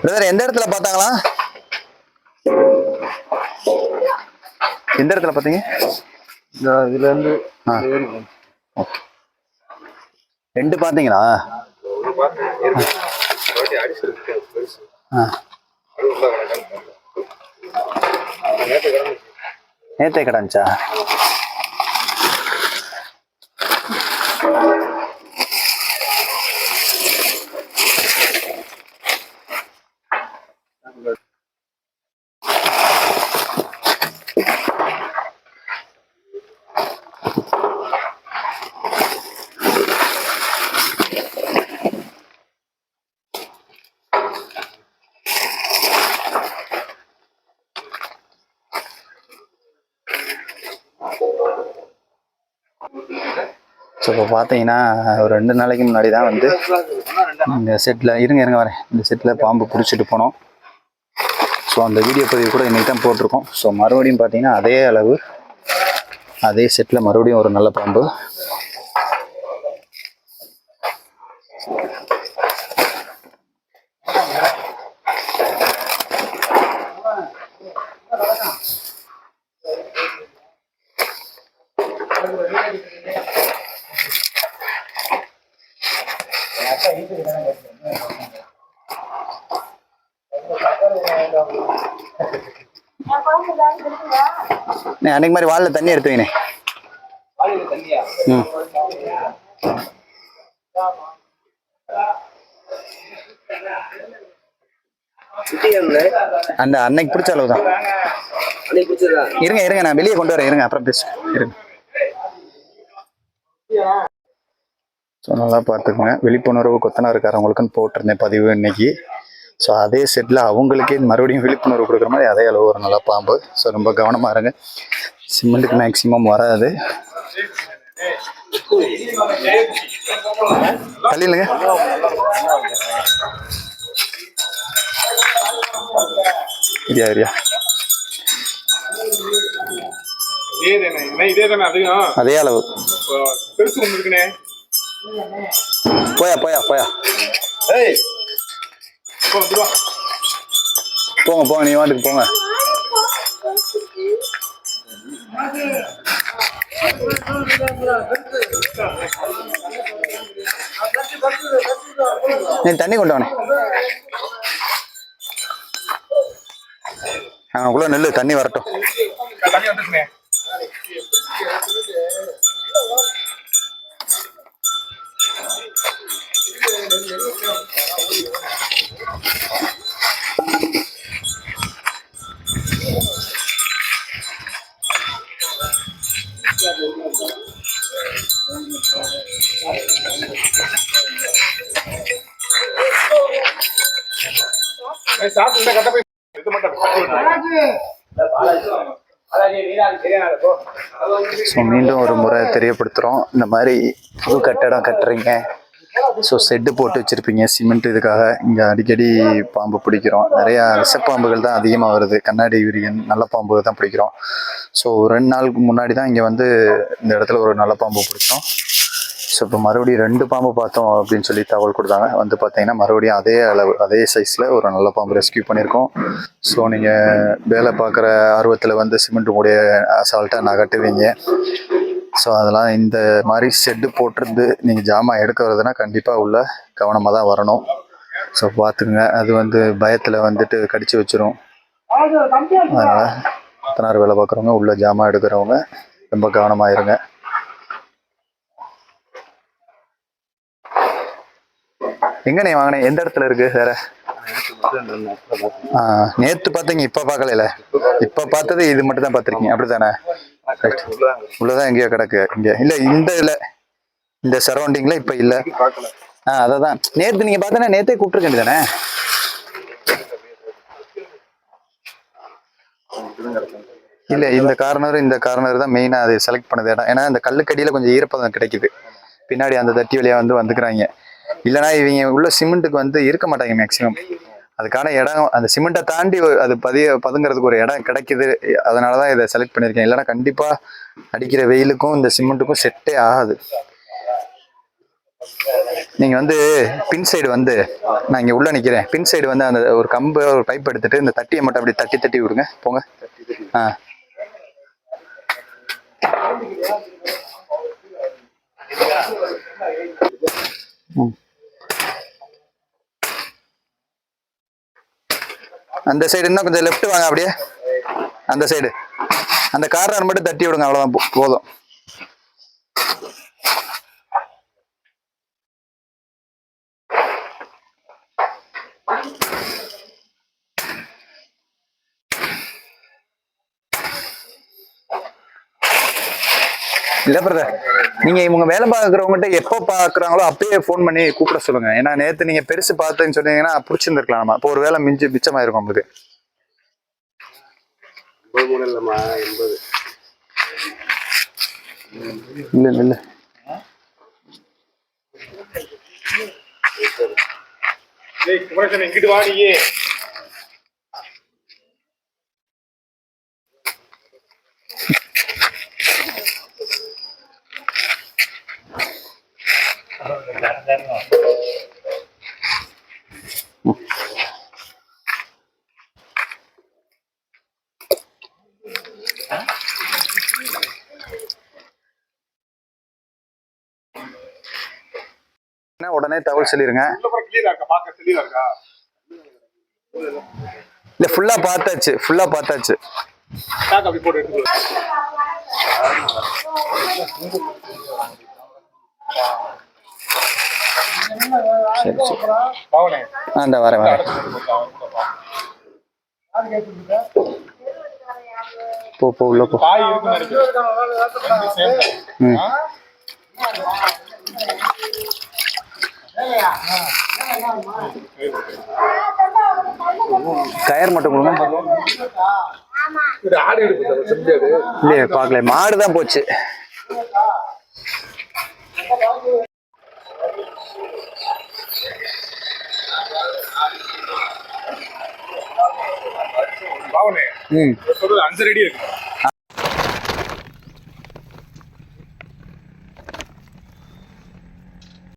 Brother எந்த இடத்துல பார்த்தாங்களா? எந்த இடத்துல பார்த்தீங்க? இதுல இருந்து. ரெண்டு பார்த்தீங்களா? ஆ. நேத்தே கிடந்துச்சா ஸோ இப்போ பார்த்தீங்கன்னா ஒரு ரெண்டு நாளைக்கு முன்னாடி தான் வந்து இந்த செட்டில் இருங்க இருங்க வரேன். இந்த செட்டில் பாம்பு பிடிச்சிட்டு போனோம். ஸோ அந்த வீடியோ பதிவு கூட இன்றைக்கி தான் போட்டிருக்கோம். ஸோ மறுபடியும் பார்த்தீங்கன்னா அதே அளவு அதே செட்டில் மறுபடியும் ஒரு நல்ல பாம்பு. அன்னைக்கு மாதிரி வாளில் தண்ணி எடுத்து வைனே. ம். அந்த அன்னைக்கு பிடிச்ச அளவு தான் இருங்க இருங்க நான் வெளியே கொண்டு வரேன். இருங்க அப்புறம் பேசு இருங்க. ஸோ நல்லா பார்த்துக்குங்க. விழிப்புணர்வு கொத்தனாருக்காரவங்களுக்குன்னு போட்டிருந்தேன் பதிவு இன்னைக்கு. ஸோ அதே செட்டில் அவங்களுக்கே மறுபடியும் விழிப்புணர்வு கொடுக்குற மாதிரி அதே அளவு ஒரு நல்ல பாம்பு. ஸோ ரொம்ப கவனமாக இருங்க. சிமெண்ட்டுக்கு மேக்ஸிமம் வராது. தள்ளிடுங்க. இரியா இரியா அதே அளவு. பெருசு ஒன்று இருக்குண்ணே. போயா போயா போயா. ஏய் போங்க போங்க நீ வாட்டுக்கு போங்க. நீ தண்ணி கொண்டு வானே அங்கக்குள்ள நெல்லு தண்ணி வரட்டும். சாப்பிட்டு கட்ட போய் இது மட்டும் ஸோ மீண்டும் ஒரு முறை தெரியப்படுத்துகிறோம் இந்த மாதிரி புது கட்டடம் கட்டுறீங்க. ஸோ செட்டு போட்டு வச்சுருப்பீங்க. சிமெண்ட் இதுக்காக இங்கே அடிக்கடி பாம்பு பிடிக்கிறோம். நிறையா விஷப்பாம்புகள் தான் அதிகமாக வருது. கண்ணாடி விரியன் நல்ல பாம்பு தான் பிடிக்கிறோம். ஸோ ரெண்டு நாளுக்கு முன்னாடி தான் இங்கே வந்து இந்த இடத்துல ஒரு நல்ல பாம்பு பிடிச்சோம். ஸோ இப்போ மறுபடியும் ரெண்டு பாம்பு பார்த்தோம் அப்படின்னு சொல்லி தகவல் கொடுத்தாங்க. வந்து பார்த்தீங்கன்னா மறுபடியும் அதே அளவு அதே சைஸில் ஒரு நல்ல பாம்பு ரெஸ்கியூ பண்ணியிருக்கோம். ஸோ நீங்கள் வேலை பார்க்குற ஆர்வத்தில் வந்து சிமெண்ட் மூடைய அசால்ட்டாக நகட்டுவீங்க. ஸோ அதெல்லாம் இந்த மாதிரி ஷெட்டு போட்டிருந்து நீங்கள் ஜாமான் எடுக்க வரதுன்னா கண்டிப்பாக உள்ள கவனமாக தான் வரணும். ஸோ பார்த்துக்குங்க. அது வந்து பயத்தில் வந்துட்டு கடிச்சு வச்சிரும். அதனால் பத்தனாறு வேலை பார்க்குறவங்க உள்ள ஜாமான் எடுக்கிறவங்க ரொம்ப கவனமாக இருங்க. எங்கண்ணே வாங்கினேன் எந்த இடத்துல இருக்கு? வேற? நேத்து பார்த்தீங்க இப்ப பாக்கல இப்ப பார்த்தது இது மட்டும் தான் பாத்திருக்கீங்க. அப்படித்தானே? உள்ளதான் எங்கேயோ கிடக்கு. இங்க இல்ல இந்த இல்ல இந்த சரௌண்டிங்ல இப்ப இல்ல. ஆஹ் அததான் நேத்து நீங்க பாத்தனா நேத்தே கூப்பிட்டுருக்க தானே இல்ல இந்த கார்னர் இந்த கார்னர் தான் மெயினா அது செலக்ட் பண்ணது இடம். ஏன்னா இந்த கல்லுக்கடியில கொஞ்சம் ஈரப்பதம் கிடைக்குது. பின்னாடி அந்த தட்டி வழியா வந்து வந்துக்கிறாங்க. இல்லைனா இவங்க உள்ள சிமெண்ட்டுக்கு வந்து இருக்க மாட்டாங்க மேக்சிமம் அதுக்கான இடம் அந்த சிமெண்ட்டை தாண்டி அது பதிய பதுங்கிறதுக்கு ஒரு இடம் கிடைக்குது. அதனால தான் இதை செலக்ட் பண்ணியிருக்கேன். இல்லைன்னா கண்டிப்பாக அடிக்கிற வெயிலுக்கும் இந்த சிமெண்ட்டுக்கும் செட்டே ஆகாது. நீங்கள் வந்து பின் சைடு வந்து நான் இங்கே உள்ளே நிற்கிறேன் பின் சைடு வந்து அந்த ஒரு கம்பு ஒரு பைப் எடுத்துட்டு இந்த தட்டியை மட்டும் அப்படி தட்டி தட்டி விடுங்க. போங்க. ஆ. ம். அந்த சைடு இன்னும் கொஞ்சம் லெஃப்ட் வாங்க அப்படியே. அந்த சைடு அந்த கார்னர் மட்டும் தட்டி விடுங்க அவ்வளோதான் போதும். இல்ல பிரதர் நீங்க இவங்க வேலை பார்க்குறவங்ககிட்ட எப்போ பார்க்குறாங்களோ அப்பயே ஃபோன் பண்ணி கூப்பிட சொல்லுங்க. ஏன்னா நேத்து நீங்க பெருசு பார்த்தேன்னு சொன்னீங்கன்னா பிடிச்சிருந்துருக்கலாம் நம்ம. இப்போ ஒரு வேலை மிஞ்சி மிச்சமாயிருக்கும் உங்களுக்கு. எண்பது. மூணு இல்லைம்மா எண்பது இல்ல இல்ல குமரேசன் இங்கிட்டு உடனே தகவல் சொல்லிருங்க. இல்ல ஃபுல்லா பார்த்தாச்சு. ஃபுல்லா பார்த்தாச்சு. சரி வரேன் வரேன். போ போ உள்ள போ. ம்? கயர் மட்டும் கொடுங்க. இல்லையே பார்க்கல. மாடு தான் போச்சு. பாவனே ம். சொல்றது அஞ்சு ரெடி இருக்கு.